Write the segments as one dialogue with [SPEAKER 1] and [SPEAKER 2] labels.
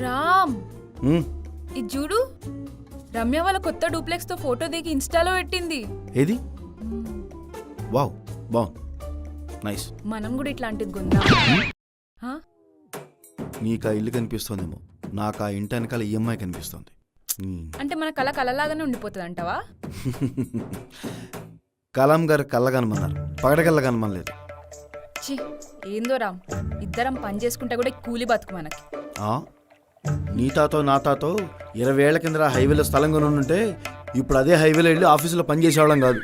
[SPEAKER 1] రామ్! ఇది చూడు. రమ్య వాళ్ళ కొత్త డూప్లెక్స్తో ఫోటో దిగి ఇన్స్టాలో పెట్టింది.
[SPEAKER 2] ఏది? వావ్ బాగుంది. నైస్.
[SPEAKER 1] మనం కూడా ఇట్లాంటిది కొందాం. హా?
[SPEAKER 2] నీకు ఆ ఇల్లు కనిపిస్తోందేమో. నాకు ఆ ఇంటి వెనకాల ఈఎంఐ కనిపిస్తోంది.
[SPEAKER 1] అంటే మన కళ కళలాగానే ఉండిపోతుంది అంటావా
[SPEAKER 2] కలాం గారు కళ్ళ కనమన్నారు పగడకల్ల కనమనలేదు.
[SPEAKER 1] ఛీ ఏందో రామ్. ఇద్దరం పని చేసుకుంటే కూడా ఈ కూలి బతుకు మనకి.
[SPEAKER 2] ఆ? నీ తాతో నా తాతో ఇరవై ఏళ్ళ కింద హైవేలో స్థలం కొని ఉంటే ఇప్పుడు అదే హైవేలో వెళ్ళి ఆఫీసులో పని చేసేవాళ్ళం కాదు.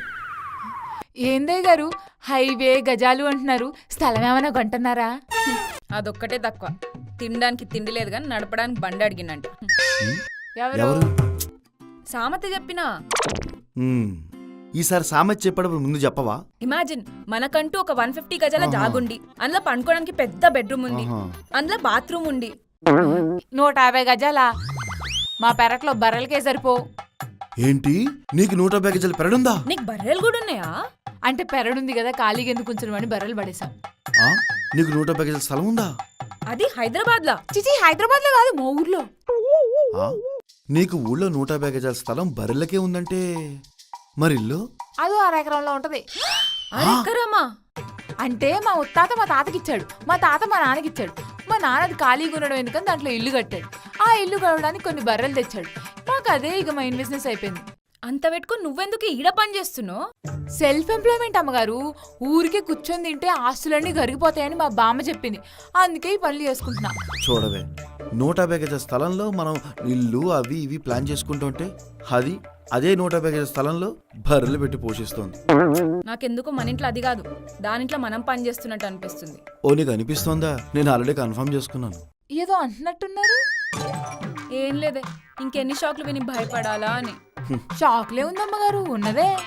[SPEAKER 3] ఏందయ్య గారు? హైవే గజాలు అంటున్నారు. స్థలం ఏమైనా కొంటున్నారా?
[SPEAKER 1] అదొక్కటే తక్కువ. తినడానికి తిండి లేదు కానీ నడపడానికి బండి అడిగినంట
[SPEAKER 3] ఎవరు?
[SPEAKER 2] ఎవరు?
[SPEAKER 1] సామత చెప్పినా.
[SPEAKER 2] ఈసారి సామెత చెప్పేటప్పుడు ముందు చెప్పవా?
[SPEAKER 1] ఇమాజిన్ మనకంటూ ఒక వన్ ఫిఫ్టీ గజాల. జాగుండి. అందులో పండుకోవడానికి పెద్ద బెడ్రూమ్ ఉంది.
[SPEAKER 2] ఆహా.
[SPEAKER 1] అందులో బాత్రూమ్ ఉండి
[SPEAKER 3] నూట యాభై గజాలా? మా పెరట్లో బర్రెలకే సరిపో.
[SPEAKER 2] ఏంటి? నీకు నూట యాభై గజాలు పెరడుందా?
[SPEAKER 1] నీకు బర్రెలు కూడా ఉన్నాయా?
[SPEAKER 3] అంటే పెరడుంది కదా ఖాళీగా ఎందుకు ఉంచడం అని బర్రెలు పడేశాం?
[SPEAKER 2] ఆ? నీకు నూట యాభై గజాల స్థలం ఉందా?
[SPEAKER 1] అది హైదరాబాద్ లా
[SPEAKER 3] చిచి హైదరాబాద్లో కాదు మా ఊర్లో.
[SPEAKER 2] ఆ? నీకు ఊళ్ళో నూట యాభై గజాల స్థలం బర్రెలకే ఉందంటే మరి ఇల్లు?
[SPEAKER 3] అదో అర ఎకరంలో ఉంటది.
[SPEAKER 1] అరెక్కరమ్మా
[SPEAKER 3] అంటే మా ముత్తాత మా తాతకి ఇచ్చాడు మా తాత మా నాన్నకి ఇచ్చాడు మా నాన్నది ఖాళీగా ఉండడం ఎందుకని దాంట్లో ఇల్లు కట్టాడు. ఆ ఇల్లు కట్టడానికి కొన్ని బర్రెలు తెచ్చాడు. మాకు అదే ఇక మైన్ బిజినెస్ అయిపోయింది.
[SPEAKER 1] అంత పెట్టుకుని నువ్వెందుకు ఈడ పని చేస్తున్నావు?
[SPEAKER 3] సెల్ఫ్ ఎంప్లాయ్మెంట్ అమ్మగారు ఊరికే కూర్చొని తింటే ఆస్తులన్నీ కరిగిపోతాయని మా బామ్మ చెప్పింది. అందుకే ఈ పనులు చేసుకుంటున్నా.
[SPEAKER 2] చూడవే నూట యాభై గజాల స్థలంలో మనం ఇల్లు అవి ఇవి ప్లాన్ చేసుకుంటూ ఉంటే అది అదే నూట యాభై గజాల స్థలంలో బర్రెలు పెట్టి పోషిస్తోంది.
[SPEAKER 1] నాకెందుకో మన ఇంట్లో అది కాదు దానింట్లో మనం పని చేస్తున్నట్టు అనిపిస్తుంది.
[SPEAKER 2] ఓ నీకు అనిపిస్తోందా? నేను ఆల్రెడీ కన్ఫర్మ్ చేసుకున్నాను.
[SPEAKER 3] ఏదో అంటున్నట్టున్నారు?
[SPEAKER 1] ఏం లేదే ఇంకెన్ని షాక్లు విని భయపడాలా అని.
[SPEAKER 3] షాక్లే ఉంది అమ్మగారు ఉన్నదే.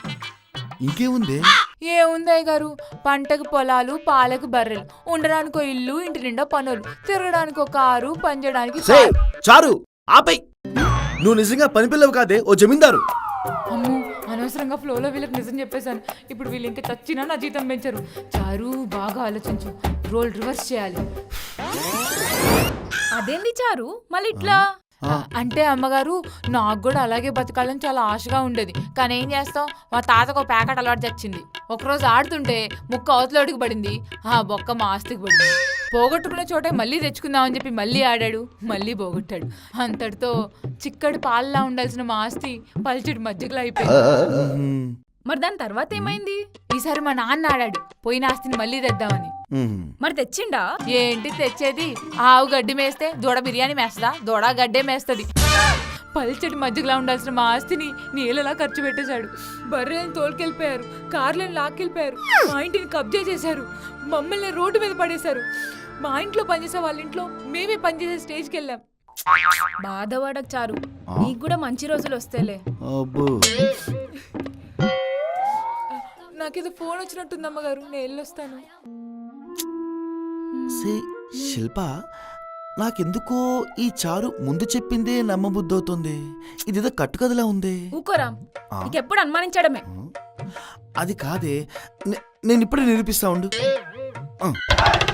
[SPEAKER 2] ఇంకేముంది?
[SPEAKER 3] ఏముంది అయ్య గారు పంటకు పొలాలు పాలకు బర్రెలు ఉండడానికి ఇల్లు ఇంటి నిండా పనులు తిరగడానికి ఒక కారు పనిచేయడానికి
[SPEAKER 2] చారు ఆపై. నువ్వు నిజంగా పని పిల్లవు కాదే ఓ జమీందారు.
[SPEAKER 3] అమ్ము అనవసరంగా ఫ్లోలో వీళ్ళకి నిజం చెప్పేశాను. ఇప్పుడు వీళ్ళు ఇంకా చచ్చినా నా జీతం పెంచరు. చారు బాగా ఆలోచించు. రోల్ రివర్స్ చేయాలి.
[SPEAKER 1] అదేంది చారు? మళ్ళీ ఇట్లా?
[SPEAKER 3] అంటే అమ్మగారు నాకు కూడా అలాగే బతకాలని చాలా ఆశగా ఉండేది. కానీ ఏం చేస్తాం? మా తాతకు ఒక ప్యాకెట్ అలవాటు చచ్చింది ఒకరోజు ఆడుతుంటే ముక్క అవతలోడికి పడింది. ఆ బొక్క మా ఆస్తికి పడింది. పోగొట్టుకునే చోటే మళ్ళీ తెచ్చుకుందామని చెప్పి మళ్ళీ ఆడాడు. మళ్ళీ పోగొట్టాడు. అంతటితో చిక్కడి పాలలా ఉండాల్సిన మా ఆస్తి పల్చడి మజ్జిగలా అయిపోయింది.
[SPEAKER 1] మరి దాని తర్వాత ఏమైంది?
[SPEAKER 3] ఈసారి మా నాన్న ఆడాడు. పోయిన ఆస్తిని మళ్ళీ తెద్దామని.
[SPEAKER 1] మరి తెచ్చిండా?
[SPEAKER 3] ఏంటి తెచ్చేది? ఆవు గడ్డి మేస్తే దూడ బిర్యానీ మేస్తదా? దూడ గడ్డే మేస్తది. పల్చటి మధ్యలో ఉండాల్సిన మా ఆస్తిని నీళ్ళలా ఖర్చు పెట్టేశాడు. బర్రెలను తోలుకెళ్ళిపోయారు కార్లను లాక్కెళ్ళిపోయారు మా ఇంటిని కబ్జా చేశారు మమ్మల్ని రోడ్డు మీద పడేశారు. మా ఇంట్లో పనిచేసే వాళ్ళ ఇంట్లో మేమే పనిచేసే స్టేజ్కి వెళ్ళాం.
[SPEAKER 1] బాధపడకు చారు? నీకు కూడా మంచి రోజులు వస్తేలే.
[SPEAKER 2] అబ్బో.
[SPEAKER 3] నాకేదో ఫోన్ వచ్చినట్టుంది అమ్మగారు నేను వెళ్ళొస్తాను.
[SPEAKER 2] సే శిల్ప నాకెందుకో ఈ చారు ముందు చెప్పిందే నమ్మబుద్ధవుతుంది. ఇదేదో కట్టుకథలా ఉంది.
[SPEAKER 1] ఊకోరా
[SPEAKER 2] ఆ?
[SPEAKER 1] నీకెప్పుడు అనుమానించడమే?
[SPEAKER 2] అది కాదే. నేను ఇప్పుడే నిరూపిస్తా ఉండు.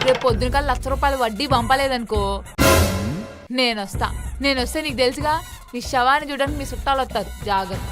[SPEAKER 3] రేపు పొద్దున కల్లా లక్ష రూపాయలు వడ్డీ పంపలేదనుకో. నేను వస్తా నేను వస్తే నీకు తెలుసుగా నీ శవాన్ని చూడడానికి మీ చుట్టాలు వస్తారు జాగ్రత్త.